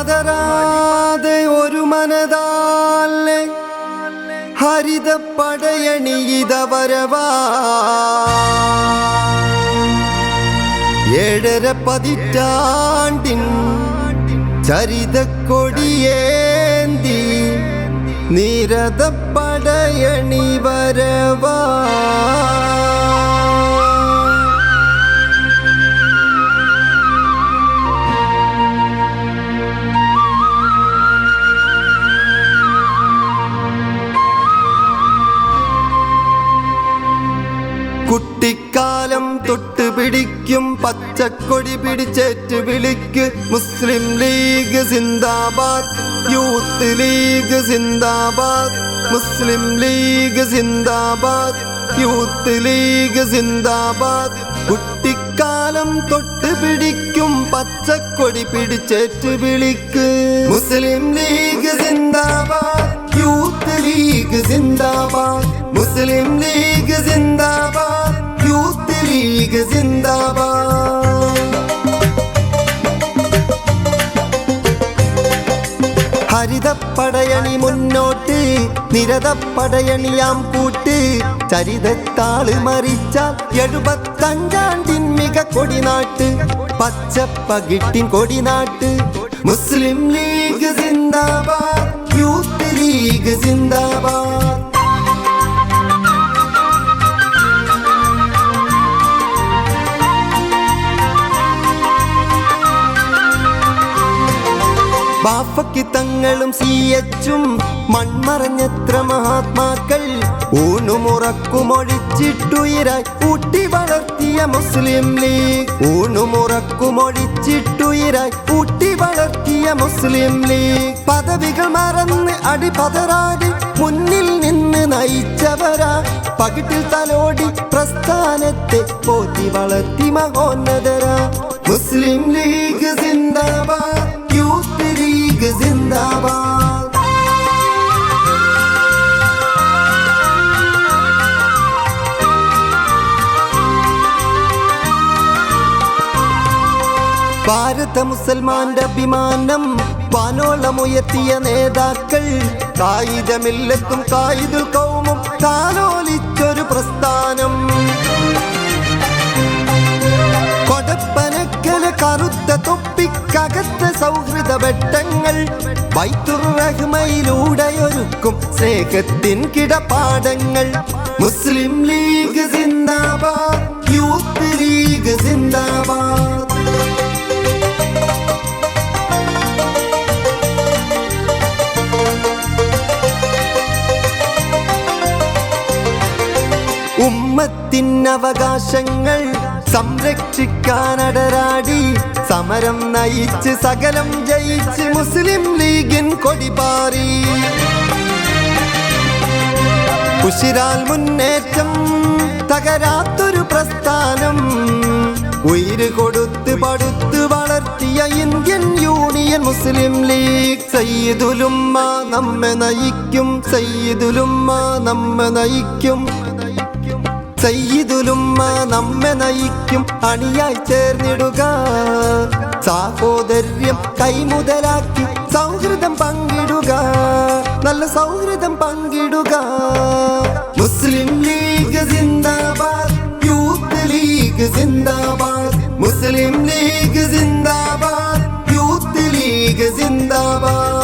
അടിപതരാതെ ഒരു മനതാലെ ഹരിത പടയണിയിത വരവാ ഏഴര പതിറ്റാണ്ടിൻ ചരിത കൊടിയേന്തി നിരത പടയണി വരവാ പിടിക്കും. പച്ചക്കൊടി പിടിച്ചേറ്റ് വിളിക്ക്. മുസ്ലിം ലീഗ് സിന്ദാബാദ്. യൂത്ത് ലീഗ് സിന്ദാബാദ്. മുസ്ലിം ലീഗ് സിന്ദാബാദ്. യൂത്ത് ലീഗ് സിന്ദാബാദ്. കുട്ടിക്കാലം തൊട്ട് പിടിക്കും. പച്ചക്കൊടി പിടിച്ചേറ്റ് വിളിക്ക്. മുസ്ലിം ലീഗ് സിന്ദാബാദ്. യൂത്ത് ലീഗ് സിന്ദാബാദ്. മുസ്ലിം ലീഗ് ലീഗ് സിന്ദാബാദ്. ഹരിതപ്പടയണി മുന്നോട്ട് നിരതപ്പടയണിയാം കൂട്ട്. ചരിതത്താൾ മറിച്ചാൽ എഴുപത്തഞ്ചാണ്ടിൻ മിക കൊടിനാട്ട്. പച്ചപ്പകിട്ടിൻ കൊടിനാട്ട്. മുസ്ലിം ലീഗ് സിന്ദാബാദ് യൂത്ത് ലീഗ് സിന്ദാബാദ്. ബാഫയ്ക്ക് തങ്ങളും സി എച്ചും മൺമറഞ്ഞെത്ര മഹാത്മാക്കൾ ഊണുമുറക്കുമൊഴിച്ചിട്ടുയരായി കൂട്ടി വളർത്തിയ മുസ്ലിം ലീഗ്. ഊണുമുറക്കുമൊഴിച്ചിട്ടുയരായി കൂട്ടി വളർത്തിയ മുസ്ലിം ലീഗ്. പദവികൾ മറന്ന് അടിപതറാടി മുന്നിൽ നിന്ന് നയിച്ചവരാ. പകിട്ടിൽ തലോടി പ്രസ്ഥാനത്തെ പോറ്റി വളർത്തി മഹോന്നതരാ. മുസ്ലിം ലീഗ് സിന്ദാബാദ് യൂത്ത് ഭാരത മുസൽമാന്റെ അഭിമാനം വാനോളമുയർത്തിയ നേതാക്കൾ കായികമില്ലെത്തും കായിതുൽ കൗമും താലോലിച്ചൊരു പ്രസ്ഥാനം. കൊടപ്പനക്കല കറുത്ത തൊപ്പിക്കകത്ത സൗഹൃദ വെട്ടങ്ങൾ വൈത്തുറഹ്മയിലൂടെയൊരുക്കും സ്നേഹത്തിൻ കിടപാടങ്ങൾ. മുസ്ലിം ലീഗ് സിന്ദാബാദ് യൂത്ത് ലീഗ് സിന്ദാബാദ്. ഉമ്മത്തിനവകാശങ്ങൾ സംരക്ഷിക്കാനടരാടി. സമരം നയിച്ച് സകലം ജയിച്ച് മുസ്ലിം ലീഗിൻ കൊടിപാറി. ഉശിരാൽ മുന്നേറ്റം തകരാത്തൊരു പ്രസ്ഥാനം. ഉയിര് കൊടുത്ത് പടുത്ത് വളർത്തിയ ഇന്ത്യൻ യൂണിയൻ മുസ്ലിം ലീഗ് സയ്യിദുലുമ്മ നമ്മെ നയിക്കും സയ്യിദുലുമ്മ നമ്മെ നയിക്കും. സയ്യിദുലുമ്മ നമ്മെ നയിക്കും അണിയായി ചേർന്നിടുക. സാഹോദര്യം കൈമുതലാക്കി സൗഹൃദം പങ്കിടുക. നല്ല സൗഹൃദം പങ്കിടുക. മുസ്ലിം ലീഗ് സിന്ദാബാദ് യൂത്ത് ലീഗ് സിന്ദാബാദ്. മുസ്ലിം ലീഗ് സിന്ദാബാദ് യൂത്ത് ലീഗ് സിന്ദാബാദ്.